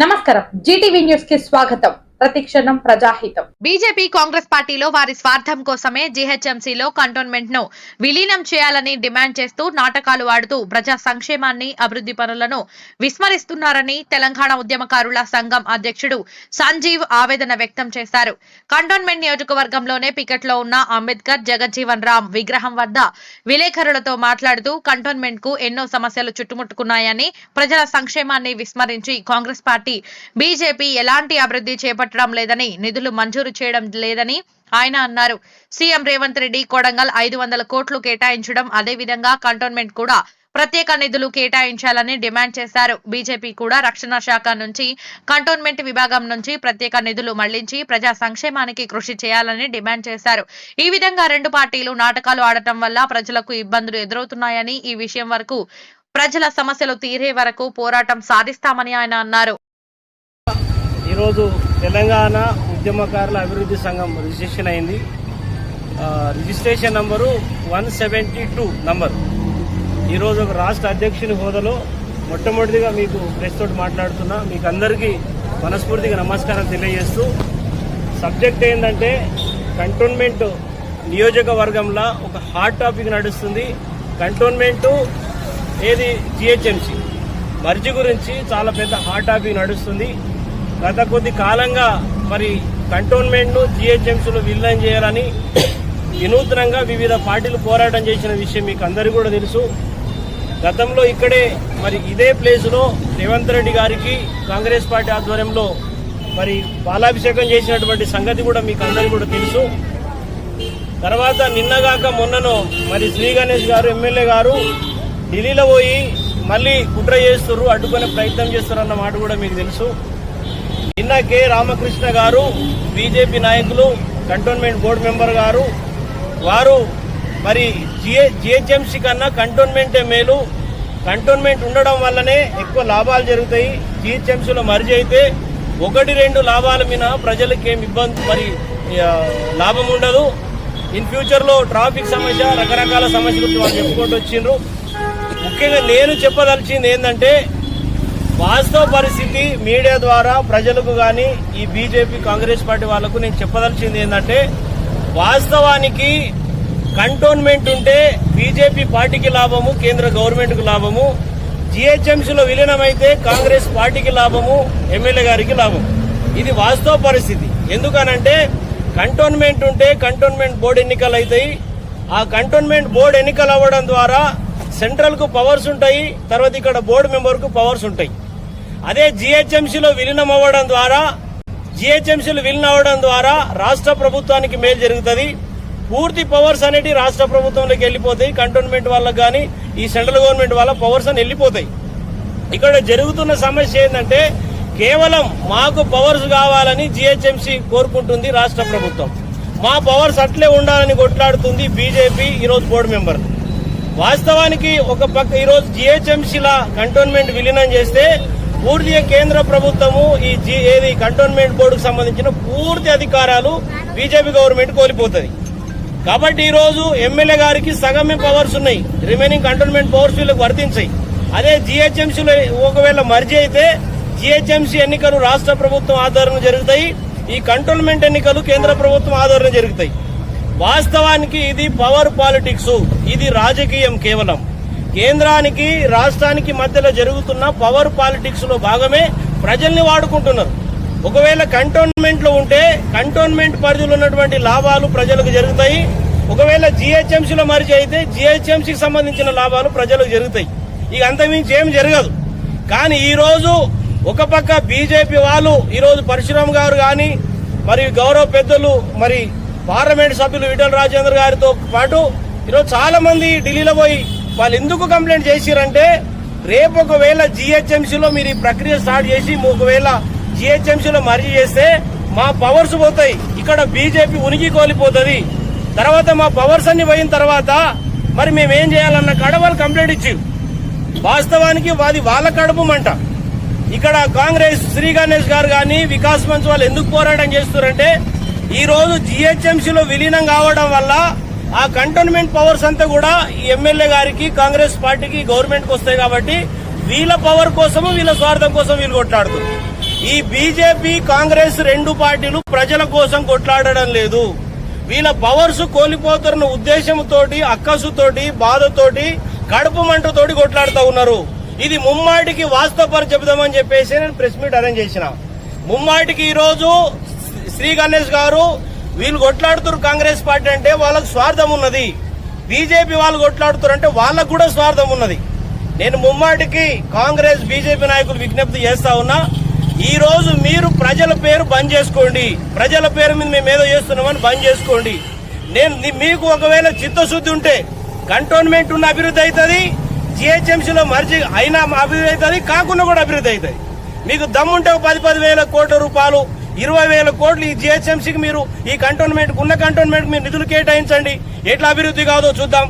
నమస్కారం జీటీవీ న్యూస్కి స్వాగతం ప్రతిక్షణం ప్రజాహితం. బీజేపీ కాంగ్రెస్ పార్టీలో వారి స్వార్థం కోసమే జీహెచ్ఎంసీలో కంటోన్మెంట్ను విలీనం చేయాలని డిమాండ్ చేస్తూ నాటకాలు ఆడుతూ ప్రజా సంక్షేమాన్ని అభివృద్ధి పనులను విస్మరిస్తున్నారని తెలంగాణ ఉద్యమకారుల సంఘం అధ్యక్షుడు సంజీవ్ ఆవేదన వ్యక్తం చేశారు. కంటోన్మెంట్ నియోజకవర్గంలోనే పికెట్లో ఉన్న అంబేద్కర్ జగజ్జీవన్ రామ్ విగ్రహం వద్ద విలేకరులతో మాట్లాడుతూ కంటోన్మెంట్కు ఎన్నో సమస్యలు చుట్టుముట్టుకున్నాయని ప్రజల సంక్షేమాన్ని విస్మరించి కాంగ్రెస్ పార్టీ బీజేపీ ఎలాంటి అభివృద్ధి చేపట్టడం లేదని నిధులు మంజూరు చేయడం లేదని ఆయన అన్నారు. సీఎం రేవంత్ రెడ్డి కొడంగల్ ఐదు వందల కోట్లు కేటాయించడం అదేవిధంగా కంటోన్మెంట్ కూడా ప్రత్యేక నిధులు కేటాయించాలని డిమాండ్ చేశారు. బీజేపీ కూడా రక్షణ శాఖ నుంచి కంటోన్మెంట్ విభాగం నుంచి ప్రత్యేక నిధులు మళ్ళించి ప్రజా సంక్షేమానికి కృషి చేయాలని డిమాండ్ చేశారు. ఈ విధంగా రెండు పార్టీలు నాటకాలు ఆడటం వల్ల ప్రజలకు ఇబ్బందులు ఎదురవుతున్నాయని ఈ విషయం వరకు ప్రజల సమస్యలు తీరే వరకు పోరాటం సాధిస్తామని ఆయన అన్నారు. ఈరోజు తెలంగాణ ఉద్యమకారుల అభివృద్ధి సంఘం రిజిస్ట్రేషన్ అయింది. Registration number one seventy two number. ఈరోజు ఒక రాష్ట్ర అధ్యక్షుని హోదాలో మొట్టమొదటిగా మీకు ప్రెస్ తోటి మాట్లాడుతున్నా. మీకు అందరికీ మనస్ఫూర్తిగా నమస్కారం తెలియజేస్తూ సబ్జెక్ట్ ఏంటంటే కంటోన్మెంట్ నియోజకవర్గంలో ఒక హాట్ టాపిక్ నడుస్తుంది. కంటోన్మెంటు ఏది జిహెచ్ఎంసి? మర్జీ గురించి చాలా పెద్ద హాట్ టాపిక్ నడుస్తుంది. గత కొద్ది కాలంగా మరి కంటోన్మెంట్ను జిహెచ్ఎంసీలో విలీనం చేయాలని వినూత్నంగా వివిధ పార్టీలు పోరాటం చేసిన విషయం మీకు అందరికీ కూడా తెలుసు. గతంలో ఇక్కడే మరి ఇదే ప్లేస్లో రేవంత్ రెడ్డి గారికి కాంగ్రెస్ పార్టీ ఆధ్వర్యంలో మరి పాలాభిషేకం చేసినటువంటి సంగతి కూడా మీకు అందరికీ కూడా తెలుసు. తర్వాత నిన్నగాక మొన్నను మరి శ్రీ గణేష్ గారు ఎమ్మెల్యే గారు ఢిల్లీలో పోయి మళ్ళీ కుట్ర చేస్తున్నారు అడ్డుకునే ప్రయత్నం చేస్తారు అన్న మాట కూడా మీకు తెలుసు. నిన్న కె రామకృష్ణ గారు బీజేపీ నాయకులు కంటోన్మెంట్ బోర్డు మెంబర్ గారు వారు మరి జిహె జిహెచ్ఎంసీ కన్నా కంటోన్మెంటే మేలు. కంటోన్మెంట్ ఉండడం వల్లనే ఎక్కువ లాభాలు జరుగుతాయి. జిహెచ్ఎంసీలో మర్జీ అయితే ఒకటి రెండు లాభాల మీద ప్రజలకు ఏమి ఇబ్బంది మరి లాభం ఉండదు. ఇన్ ఫ్యూచర్లో ట్రాఫిక్ సమస్య రకరకాల సమస్యలు వాళ్ళు చెప్పుకుంటూ వచ్చిండ్రు. ముఖ్యంగా నేను చెప్పదలిచింది ఏంటంటే వాస్తవ పరిస్థితి మీడియా ద్వారా ప్రజలకు కానీ ఈ బీజేపీ కాంగ్రెస్ పార్టీ వాళ్ళకు నేను చెప్పదలిచింది ఏంటంటే వాస్తవానికి కంటోన్మెంట్ ఉంటే బీజేపీ పార్టీకి లాభము కేంద్ర గవర్నమెంట్కు లాభము జిహెచ్ఎంసీలో విలీనమైతే కాంగ్రెస్ పార్టీకి లాభము ఎమ్మెల్యే గారికి లాభం ఇది వాస్తవ పరిస్థితి. ఎందుకనంటే కంటోన్మెంట్ ఉంటే కంటోన్మెంట్ బోర్డు ఎన్నికలు అవుతాయి ఆ కంటోన్మెంట్ బోర్డు ఎన్నికలు అవ్వడం ద్వారా సెంట్రల్కు పవర్స్ ఉంటాయి తర్వాత ఇక్కడ బోర్డు మెంబర్కు పవర్స్ ఉంటాయి. అదే జిహెచ్ఎంసీలో విలీనం అవ్వడం ద్వారా జిహెచ్ఎంసీలు విలీనం అవ్వడం ద్వారా రాష్ట్ర ప్రభుత్వానికి మేలు జరుగుతుంది. పూర్తి పవర్స్ అనేవి రాష్ట్ర ప్రభుత్వంలోకి వెళ్ళిపోతాయి. కంటోన్మెంట్ వాళ్ళకి కానీ ఈ సెంట్రల్ గవర్నమెంట్ వాళ్ళ పవర్స్ అని వెళ్ళిపోతాయి. ఇక్కడ జరుగుతున్న సమస్య ఏంటంటే కేవలం మాకు పవర్స్ కావాలని జిహెచ్ఎంసీ కోరుకుంటుంది రాష్ట్ర ప్రభుత్వం. మా పవర్స్ అట్లే ఉండాలని కొట్లాడుతుంది బీజేపీ ఈరోజు బోర్డు మెంబర్. వాస్తవానికి ఒక పక్క ఈరోజు జిహెచ్ఎంసీల కంటోన్మెంట్ విలీనం చేస్తే పూర్తిగా కేంద్ర ప్రభుత్వము ఈ జి ఏది కంటోన్మెంట్ బోర్డుకు సంబంధించిన పూర్తి అధికారాలు బీజేపీ గవర్నమెంట్ కోల్పోతుంది. కాబట్టి ఈ రోజు ఎమ్మెల్యే గారికి సగమే పవర్స్ ఉన్నాయి. రిమైనింగ్ కంటోన్మెంట్ పవర్స్ వీళ్ళకి వర్తించాయి. అదే జిహెచ్ఎంసీలో ఒకవేళ మర్జీ అయితే జిహెచ్ఎంసీ ఎన్నికలు రాష్ట్ర ప్రభుత్వం ఆధ్వర్యం జరుగుతాయి. ఈ కంటోన్మెంట్ ఎన్నికలు కేంద్ర ప్రభుత్వం ఆధ్వర్యం జరుగుతాయి. వాస్తవానికి ఇది పవర్ పాలిటిక్స్ ఇది రాజకీయం కేవలం. కేంద్రానికి రాష్ట్రానికి మధ్యలో జరుగుతున్న పవర్ పాలిటిక్స్లో భాగమే ప్రజల్ని వాడుకుంటున్నారు. ఒకవేళ కంటోన్మెంట్లో ఉంటే కంటోన్మెంట్ పరిధిలో ఉన్నటువంటి లాభాలు ప్రజలకు జరుగుతాయి. ఒకవేళ జిహెచ్ఎంసీలో మరిచి అయితే జిహెచ్ఎంసీకి సంబంధించిన లాభాలు ప్రజలకు జరుగుతాయి. ఇక అంతమించి ఏం జరగదు. కానీ ఈ రోజు ఒక పక్క బీజేపీ వాళ్ళు ఈ రోజు పరశురామ్ గారు కానీ మరి గౌరవ పెద్దలు మరి పార్లమెంట్ సభ్యులు విఠల్ రాజేంద్ర గారితో పాటు ఈరోజు చాలా మంది ఢిల్లీలో పోయి వాళ్ళు ఎందుకు కంప్లైంట్ చేసిరంటే రేపు ఒకవేళ జిహెచ్ఎంసీలో మీరు ఈ ప్రక్రియ స్టార్ట్ చేసి ఒకవేళ జిహెచ్ఎంసీలో మర్జీ చేస్తే మా పవర్స్ పోతాయి. ఇక్కడ బీజేపీ ఉనికి కోల్పోతుంది. తర్వాత మా పవర్స్ అన్ని పోయిన తర్వాత మరి మేమేం చేయాలన్న కాడ వాళ్ళు కంప్లైంట్ ఇచ్చి వాస్తవానికి వాది వాళ్ళ కడుపుమంట ఇక్కడ కాంగ్రెస్ శ్రీ గణేష్ గారు కానీ వికాస్ మంచ్ వాళ్ళు ఎందుకు పోరాటం చేస్తున్నారంటే ఈ రోజు జిహెచ్ఎంసీలో విలీనం కావడం వల్ల ఆ కంటోన్మెంట్ పవర్స్ అంతా కూడా ఈ ఎమ్మెల్యే గారికి కాంగ్రెస్ పార్టీకి గవర్నమెంట్కు వస్తాయి కాబట్టి వీళ్ళ పవర్ కోసము వీళ్ళ స్వార్థం కోసం వీళ్ళు కొట్లాడుతున్నారు. ఈ బీజేపీ కాంగ్రెస్ రెండు పార్టీలు ప్రజల కోసం కొట్లాడడం లేదు. వీళ్ళ పవర్స్ కోల్పోతున్న ఉద్దేశంతోటి అక్కసుతోటి బాధతోటి కడుపు మంటతోటి కొట్లాడుతూ ఉన్నారు. ఇది ముమ్మాటికి వాస్తవ చెబుదామని చెప్పేసి నేను ప్రెస్ మీట్ అరేంజ్ చేసిన. ముమ్మాటికి ఈరోజు శ్రీ గణేష్ గారు వీళ్ళు కొట్లాడుతున్నారు కాంగ్రెస్ పార్టీ అంటే వాళ్ళకు స్వార్థం ఉన్నది. బీజేపీ వాళ్ళు కొట్లాడుతున్నారు అంటే వాళ్ళకు కూడా స్వార్థం ఉన్నది. నేను ముమ్మాటికి కాంగ్రెస్ బీజేపీ నాయకులు విజ్ఞప్తి చేస్తా ఉన్నా ఈ రోజు మీరు ప్రజల పేరు బంద్ చేసుకోండి. ప్రజల పేరు మీద మేము ఏదో చేస్తున్నామని బంద్ చేసుకోండి. నేను మీకు ఒకవేళ చిత్తశుద్ధి ఉంటే కంటోన్మెంట్ ఉన్న అభివృద్ధి అవుతుంది జిహెచ్ఎంసీలో మర్జీ అయినా అభివృద్ధి అవుతుంది కాకుండా కూడా అభివృద్ధి అవుతుంది. మీకు దమ్ముంటే పది పది వేల కోట్ల రూపాయలు ఇరవై వేల కోట్లు ఈ జిహెచ్ఎంసీకి మీరు ఈ కంటోన్మెంట్ ఉన్న కంటోన్మెంట్ మీరు నిధులు కేటాయించండి. ఎట్లా అభివృద్ధి కాదో చూద్దాం.